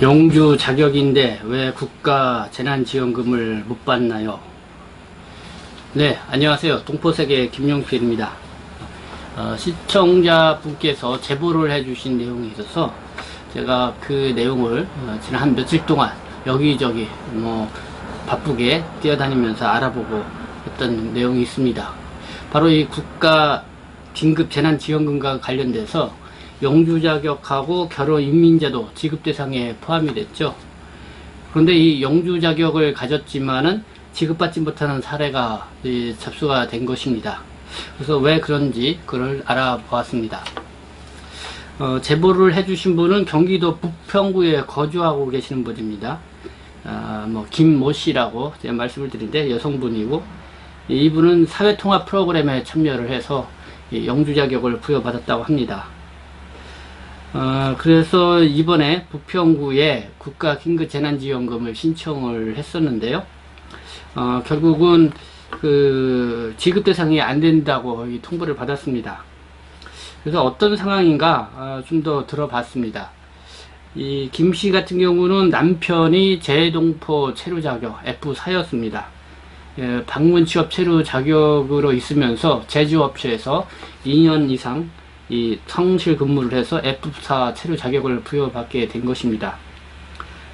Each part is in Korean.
영주 자격인데 왜 국가 재난지원금을 못 받나요? 네, 안녕하세요. 동포세계 김용필입니다. 어, 시청자분께서 제보를 해주신 내용이 있어서 제가 그 내용을 어, 지난 한 며칠 동안 여기저기 뭐 바쁘게 뛰어다니면서 알아보고 했던 내용이 있습니다. 바로 이 국가 긴급 재난지원금과 관련돼서 영주 자격하고 결혼 인민제도 지급 대상에 포함이 됐죠. 그런데 이 영주 자격을 가졌지만은 지급받지 못하는 사례가 이 접수가 된 것입니다. 그래서 왜 그런지 그걸 알아보았습니다. 어, 제보를 해주신 분은 경기도 부평구에 거주하고 계시는 분입니다. 아, 뭐 김모 씨라고 제가 말씀을 드린데 여성분이고 이분은 사회통합 프로그램에 참여를 해서 이 영주 자격을 부여받았다고 합니다. 어, 그래서 이번에 부평구에 국가 긴급 재난지원금을 신청을 했었는데요. 어, 결국은 그 지급 대상이 안 된다고 이 통보를 받았습니다. 그래서 어떤 상황인가 어, 좀더 들어봤습니다. 이 김 씨 같은 경우는 남편이 재동포 체류 자격 F4였습니다. 예, 방문 취업 체류 자격으로 있으면서 제조업체에서 2년 이상 이 성실 근무를 해서 F4 체류 자격을 부여받게 된 것입니다.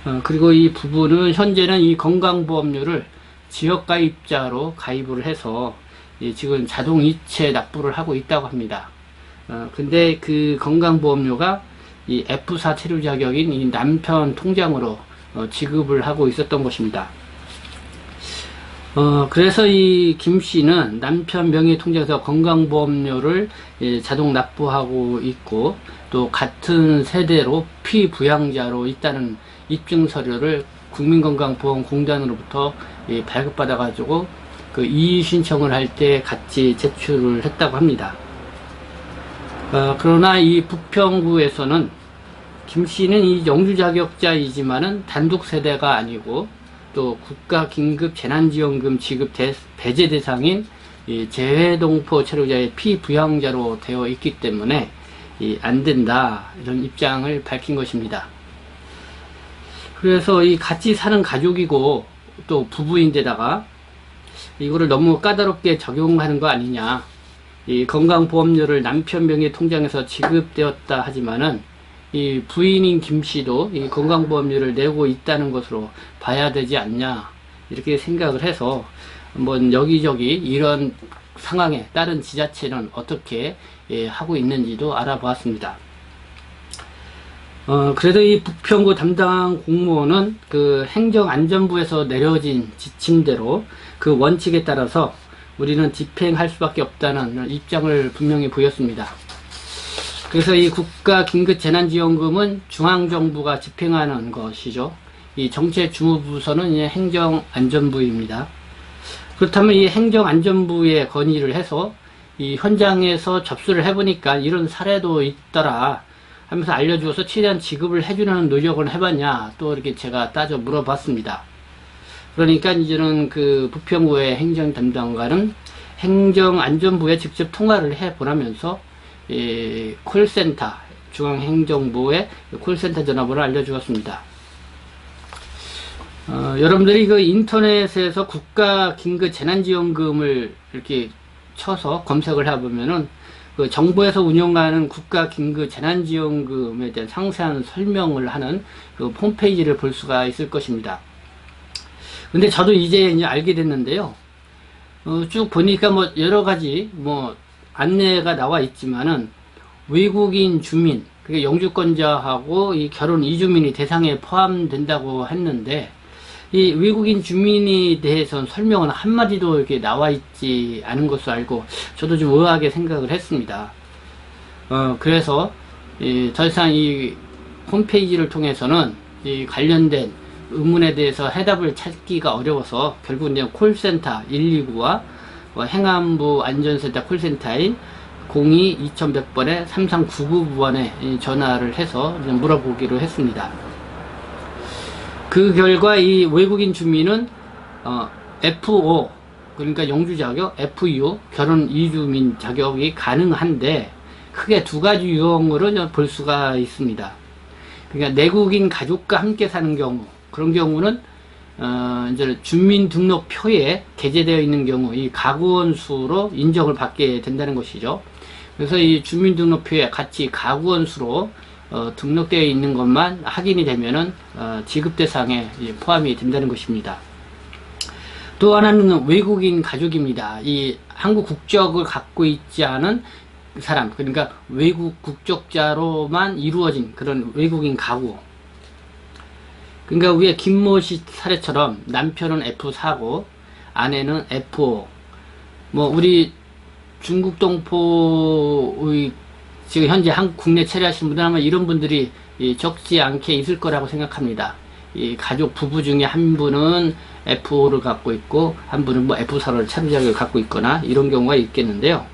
어, 그리고 이 부부는 현재는 이 건강보험료를 지역가입자로 가입을 해서 이 지금 자동 이체 납부를 하고 있다고 합니다. 어, 근데 그 건강보험료가 이 F4 체류 자격인 이 남편 통장으로 어, 지급을 하고 있었던 것입니다. 어, 그래서 이 김 씨는 남편 명의 통장에서 건강보험료를 예, 자동 납부하고 있고 또 같은 세대로 피부양자로 있다는 입증 서류를 국민건강보험공단으로부터 예, 발급받아 가지고 그 이의 신청을 할 때 같이 제출을 했다고 합니다. 어, 그러나 이 부평구에서는 김 씨는 이 영주 자격자이지만은 단독 세대가 아니고 또 국가 긴급 재난지원금 지급 대, 배제 대상인 이 재외동포 체류자의 피부양자로 되어 있기 때문에 이안 된다 이런 입장을 밝힌 것입니다. 그래서 이 같이 사는 가족이고 또 부부인데다가 이거를 너무 까다롭게 적용하는 거 아니냐. 이 건강보험료를 남편 명의 통장에서 지급되었다 하지만은 이 부인인 김 씨도 이 건강보험료를 내고 있다는 것으로 봐야 되지 않냐 이렇게 생각을 해서 한번 여기저기 이런 상황에 다른 지자체는 어떻게 예, 하고 있는지도 알아보았습니다. 어, 그래도 이 부평구 담당 공무원은 그 행정안전부에서 내려진 지침대로 그 원칙에 따라서 우리는 집행할 수밖에 없다는 입장을 분명히 보였습니다. 그래서 이 국가 긴급 재난지원금은 중앙정부가 집행하는 것이죠. 이 정책주무부서는 행정안전부입니다. 그렇다면 이 행정안전부에 건의를 해서 이 현장에서 접수를 해보니까 이런 사례도 있더라 하면서 알려주어서 최대한 지급을 해주는 노력을 해봤냐 또 이렇게 제가 따져 물어봤습니다. 그러니까 이제는 그 부평구의 행정 담당관은 행정안전부에 직접 통화를 해보라면서 이 콜센터 중앙행정부의 콜센터 전화번호를 알려주었습니다. 어, 여러분들이 그 인터넷에서 국가 긴급 재난지원금을 이렇게 쳐서 검색을 해보면은 그 정부에서 운영하는 국가 긴급 재난지원금에 대한 상세한 설명을 하는 그 홈페이지를 볼 수가 있을 것입니다. 근데 저도 이제 알게 됐는데요. 어, 쭉 보니까 뭐 여러 가지 뭐 안내가 나와 있지만은 외국인 주민, 그게 영주권자하고 이 결혼 이주민이 대상에 포함된다고 했는데 이 외국인 주민에 대해서는 설명은 한마디도 이렇게 나와 있지 않은 것으로 알고 저도 좀 의아하게 생각을 했습니다. 어, 그래서 이, 더 이상 이 홈페이지를 통해서는 이 관련된 의문에 대해서 해답을 찾기가 어려워서 결국 이제 콜센터 129와 뭐 행안부 안전센터 콜센터인 02 2100번에 3399번에 전화를 해서 물어보기로 했습니다. 그 결과 이 외국인 주민은 어, F5 그러니까 영주 자격, FU 결혼 이주민 자격이 가능한데 크게 두 가지 유형으로 볼 수가 있습니다. 그러니까 내국인 가족과 함께 사는 경우 그런 경우는 어, 이제 주민등록표에 게재되어 있는 경우 이 가구원 수로 인정을 받게 된다는 것이죠. 그래서 이 주민등록표에 같이 가구원 수로 어, 등록되어 있는 것만 확인이 되면은 어, 지급 대상에 포함이 된다는 것입니다. 또 하나는 외국인 가족입니다. 이 한국 국적을 갖고 있지 않은 사람, 그러니까 외국 국적자로만 이루어진 그런 외국인 가구. 그러니까 위에 김모 씨 사례처럼 남편은 F4고 아내는 F5. 뭐 우리 중국 동포의 지금 현재 한 국내 체류하신 분들 아마 이런 분들이 이 적지 않게 있을 거라고 생각합니다. 이 가족 부부 중에 한 분은 F5를 갖고 있고 한 분은 뭐 F4를 체류 자격을 갖고 있거나 이런 경우가 있겠는데요.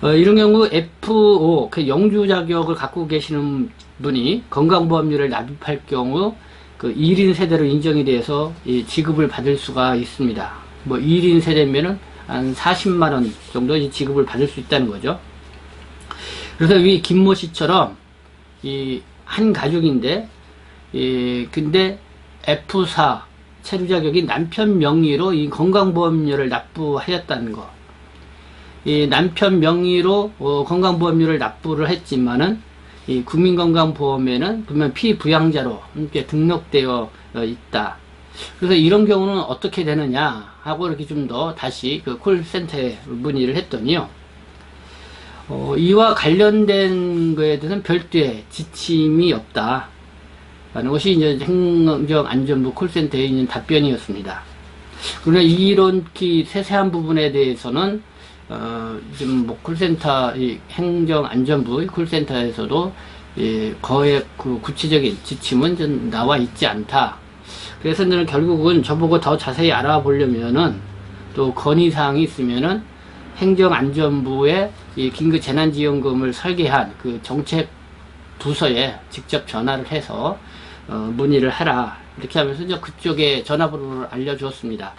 어, 이런 경우 F5 그 영주 자격을 갖고 계시는 분이 건강보험료를 납입할 경우 그 1인 세대로 인정이 돼서 이 지급을 받을 수가 있습니다. 뭐 1인 세대면은 한 40만 원 정도 이 지급을 받을 수 있다는 거죠. 그래서 이 김모 씨처럼 이 한 가족인데 이 근데 F4 체류 자격이 남편 명의로 이 건강보험료를 납부하였다는 거. 이 남편 명의로 어, 건강보험료를 납부를 했지만은 이 국민건강보험에는 분명 피부양자로 함께 등록되어 어, 있다. 그래서 이런 경우는 어떻게 되느냐 하고 이렇게 좀 더 다시 그 콜센터에 문의를 했더니요. 어, 이와 관련된 거에 대해서는 별도의 지침이 없다. 라는 것이 이제 행정안전부 콜센터에 있는 답변이었습니다. 그러나 이런 기 세세한 부분에 대해서는 어, 지금 뭐 콜센터, 이 행정안전부 콜센터에서도 예, 거의 그 구체적인 지침은 좀 나와 있지 않다. 그래서 저는 결국은 저보고 더 자세히 알아보려면은 또 건의사항이 있으면은 행정안전부의 이 긴급 재난지원금을 설계한 그 정책 부서에 직접 전화를 해서 어, 문의를 하라 이렇게 하면서 이제 그쪽에 전화번호를 알려주었습니다.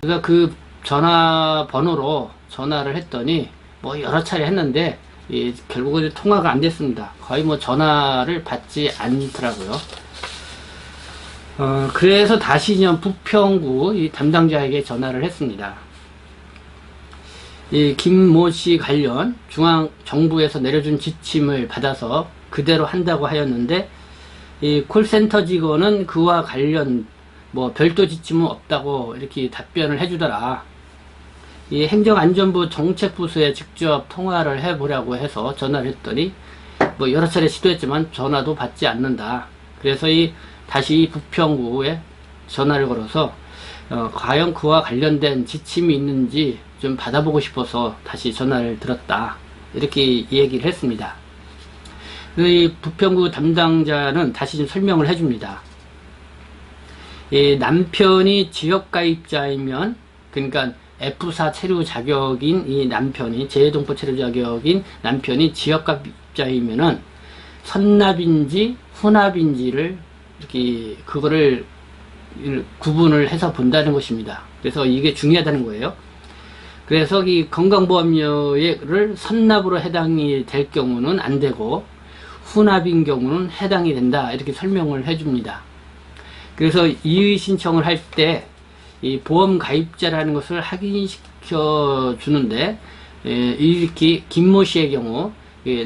그래서 그 전화번호로 전화를 했더니 뭐 여러 차례 했는데 이 결국은 통화가 안 됐습니다. 거의 뭐 전화를 받지 않더라고요. 어, 그래서 다시 부평구 이 담당자에게 전화를 했습니다. 이 김모 씨 관련 중앙 정부에서 내려준 지침을 받아서 그대로 한다고 하였는데 이 콜센터 직원은 그와 관련 뭐 별도 지침은 없다고 이렇게 답변을 해주더라. 이 행정안전부 정책부서에 직접 통화를 해보려고 해서 전화를 했더니 뭐 여러 차례 시도했지만 전화도 받지 않는다. 그래서 이 다시 부평구에 전화를 걸어서 어, 과연 그와 관련된 지침이 있는지 좀 받아보고 싶어서 다시 전화를 들었다. 이렇게 얘기를 했습니다. 이 부평구 담당자는 다시 좀 설명을 해줍니다. 이 남편이 지역가입자이면 그러니까 F4 체류 자격인 이 남편이 재해동포 체류 자격인 남편이 지역가입자이면은 선납인지 후납인지를 이렇게 그거를 구분을 해서 본다는 것입니다. 그래서 이게 중요하다는 거예요. 그래서 이 건강보험료를 선납으로 해당이 될 경우는 안 되고 후납인 경우는 해당이 된다 이렇게 설명을 해줍니다. 그래서 이의 신청을 할때 이 보험 가입자라는 것을 확인시켜 주는데 이렇게 김모 씨의 경우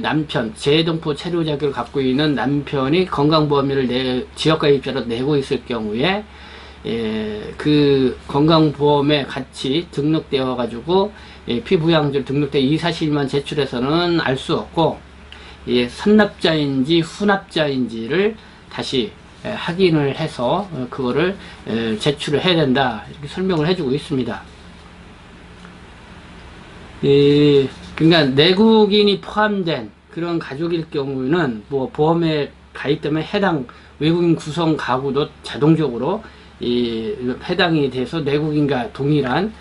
남편 재동포 체류 자격을 갖고 있는 남편이 건강보험료를 내 지역가입자로 내고 있을 경우에 예, 그 건강보험에 같이 등록되어 가지고 예, 피부양절 등록된 이 사실만 제출해서는 알 수 없고 예, 선납자인지 후납자인지를 다시 예, 확인을 해서 어, 그거를 예, 제출을 해야 된다 이렇게 설명을 해주고 있습니다. 예, 그러니까 내국인이 포함된 그런 가족일 경우는 뭐 보험에 가입되면 해당 외국인 구성 가구도 자동적으로 이 해당이 돼서 내국인과 동일한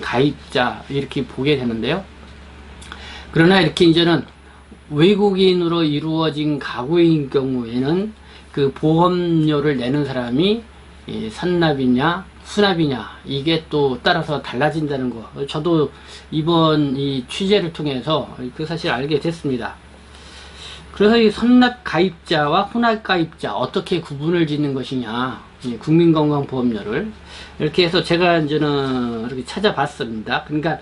가입자 이렇게 보게 되는데요. 그러나 이렇게 이제는 외국인으로 이루어진 가구인 경우에는 그 보험료를 내는 사람이 선납이냐 수납이냐 이게 또 따라서 달라진다는 거. 저도 이번 이 취재를 통해서 그 사실 알게 됐습니다. 그래서 이 선납 가입자와 혼합 가입자 어떻게 구분을 짓는 것이냐 이 국민건강보험료를. 이렇게 해서 제가 이제는 이렇게 찾아봤습니다. 그러니까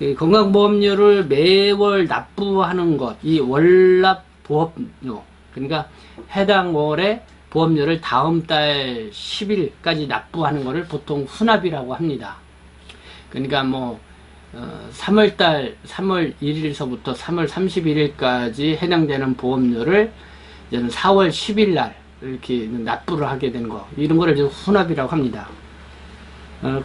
이 건강보험료를 매월 납부하는 것, 이 월납 보험료, 그러니까 해당 월에 보험료를 다음 달 10일까지 납부하는 것을 보통 후납이라고 합니다. 그러니까 뭐 어, 3월달 3월 1일서부터 3월 31일까지 해당되는 보험료를 이제는 4월 10일 날 이렇게 납부를 하게 된 거 이런 거를 이제 후납이라고 합니다. 어,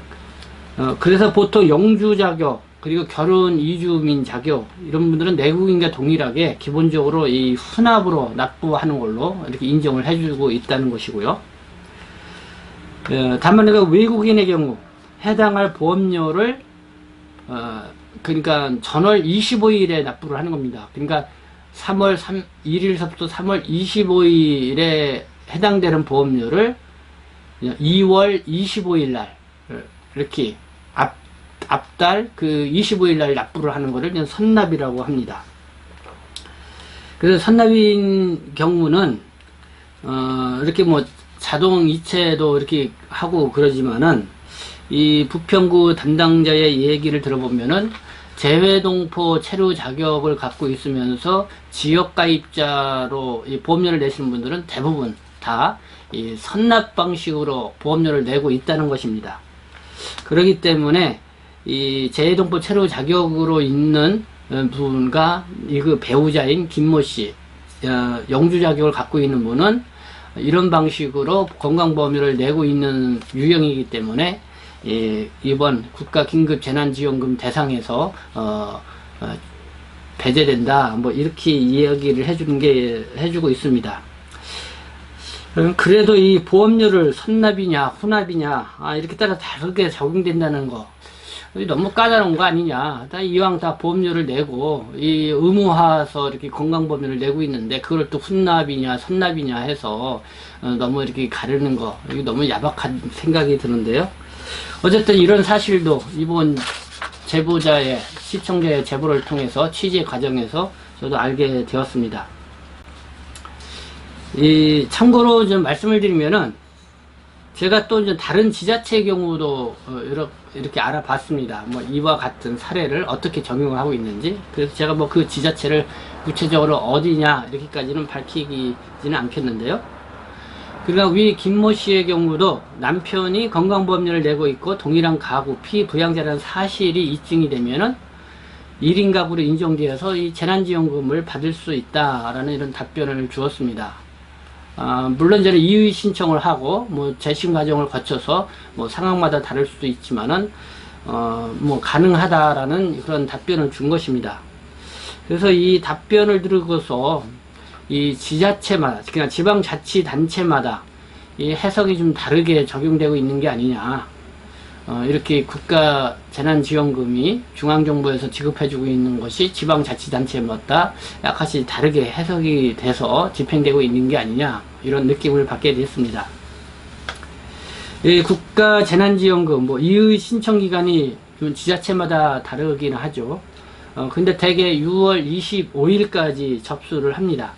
어, 그래서 보통 영주 자격 그리고 결혼 이주민 자격 이런 분들은 내국인과 동일하게 기본적으로 이 후납으로 납부하는 걸로 이렇게 인정을 해주고 있다는 것이고요. 어, 다만 그 외국인의 경우 해당할 보험료를 어, 그러니까 전월 25일에 납부를 하는 겁니다. 그러니까 3월 3, 1일서부터 3월 25일에 해당되는 보험료를 2월 25일 날 이렇게 앞, 앞달 그 25일 날 납부를 하는 것을 선납이라고 합니다. 그래서 선납인 경우는 어, 이렇게 뭐 자동 이체도 이렇게 하고 그러지만은 이 부평구 담당자의 얘기를 들어보면은 재외동포 체류 자격을 갖고 있으면서 지역가입자로 이 보험료를 내시는 분들은 대부분 다이 선납 방식으로 보험료를 내고 있다는 것입니다. 그렇기 때문에 이 재외동포 체류 자격으로 있는 어, 분과 이그 배우자인 김모 씨 어, 영주 자격을 갖고 있는 분은 이런 방식으로 건강보험료를 내고 있는 유형이기 때문에 예, 이번 국가 긴급 재난지원금 대상에서 어, 어, 배제된다. 뭐 이렇게 이야기를 해주는 게 해주고 있습니다. 음, 그래도 이 보험료를 선납이냐 후납이냐 아, 이렇게 따라 다르게 적용된다는 거 너무 까다로운 거 아니냐. 다 이왕 다 보험료를 내고 이 의무화해서 이렇게 건강보험료를 내고 있는데 그걸 또 훈납이냐 선납이냐 해서 어, 너무 이렇게 가르는 거. 이거 너무 야박한 생각이 드는데요. 어쨌든 이런 사실도 이번 제보자의 시청자의 제보를 통해서 취재 과정에서 저도 알게 되었습니다. 이 참고로 좀 말씀을 드리면은 제가 또 이제 다른 지자체의 경우도 어, 이렇게, 알아봤습니다. 뭐 이와 같은 사례를 어떻게 적용을 하고 있는지. 그래서 제가 뭐 그 지자체를 구체적으로 어디냐 이렇게까지는 밝히지는 않겠는데요. 그러니까 위 김모 씨의 경우도 남편이 건강보험료를 내고 있고 동일한 가구 피부양자라는 사실이 입증이 되면은 1인 가구로 인정되어서 이 재난지원금을 받을 수 있다라는 이런 답변을 주었습니다. 아, 물론 저는 이의 신청을 하고 뭐 재심 과정을 거쳐서 뭐 상황마다 다를 수도 있지만은 어, 뭐 가능하다라는 그런 답변을 준 것입니다. 그래서 이 답변을 들고서 이 지자체마다, 그냥 지방자치단체마다 이 해석이 좀 다르게 적용되고 있는 게 아니냐. 어, 이렇게 국가 재난지원금이 중앙정부에서 지급해주고 있는 것이 지방자치단체마다 약간씩 다르게 해석이 돼서 집행되고 있는 게 아니냐. 이런 느낌을 받게 됐습니다. 이 국가 재난지원금, 뭐, 이의 신청 기간이 좀 지자체마다 다르기는 하죠. 어, 근데 대개 6월 25일까지 접수를 합니다.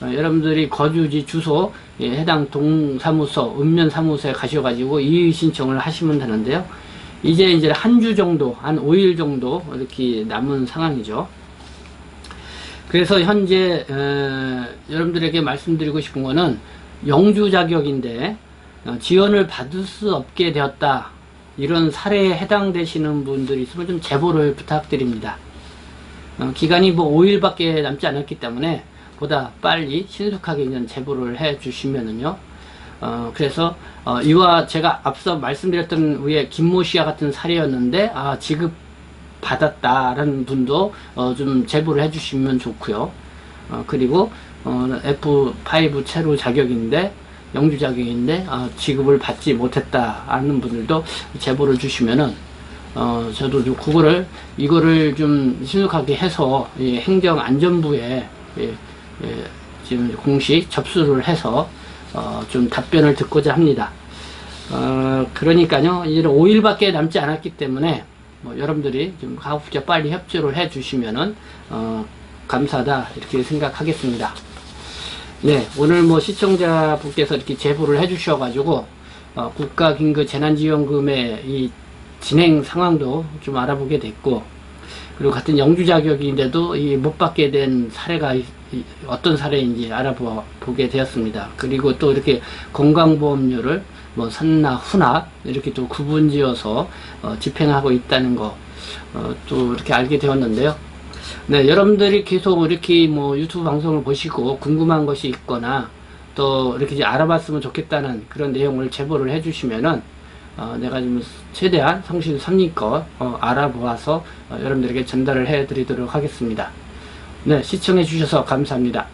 어, 여러분들이 거주지 주소 예, 해당 동사무소 읍면사무소에 가셔가지고 이의 신청을 하시면 되는데요. 이제 이제 한 주 정도 한 5일 정도 이렇게 남은 상황이죠. 그래서 현재 에, 여러분들에게 말씀드리고 싶은 거는 영주 자격인데 어, 지원을 받을 수 없게 되었다 이런 사례에 해당되시는 분들이 있으면 좀 제보를 부탁드립니다. 어, 기간이 뭐 5일밖에 남지 않았기 때문에 보다 빨리 신속하게 이제 제보를 해 주시면은요. 어, 그래서, 어, 이와 제가 앞서 말씀드렸던 위에 김모 씨와 같은 사례였는데, 아, 지급 받았다라는 분도, 어, 좀 제보를 해 주시면 좋고요 어, 그리고, 어, F5 체로 자격인데, 영주 자격인데, 아, 지급을 받지 못했다 하는 분들도 제보를 주시면은, 어, 저도 좀 그거를, 이거를 좀 신속하게 해서, 이 행정안전부에, 예, 예, 지금 공식 접수를 해서 어, 좀 답변을 듣고자 합니다. 어, 그러니까요, 이제 5일밖에 남지 않았기 때문에 뭐 여러분들이 좀 가급적 빨리 협조를 해주시면은 어, 감사하다 이렇게 생각하겠습니다. 네, 오늘 뭐 시청자분께서 이렇게 제보를 해주셔가지고 어, 국가 긴급 재난지원금의 이 진행 상황도 좀 알아보게 됐고 그리고 같은 영주 자격인데도 이 못 받게 된 사례가 어떤 사례인지 알아보게 되었습니다. 그리고 또 이렇게 건강보험료를 뭐 산나 후나 이렇게 또 구분지어서 어, 집행하고 있다는 거 어, 또 이렇게 알게 되었는데요. 네, 여러분들이 계속 이렇게 뭐 유튜브 방송을 보시고 궁금한 것이 있거나 또 이렇게 알아봤으면 좋겠다는 그런 내용을 제보를 해주시면은 어, 내가 좀 최대한 성실 삼리껏 어, 알아보아서 어, 여러분들에게 전달을 해드리도록 하겠습니다. 네, 시청해 주셔서 감사합니다.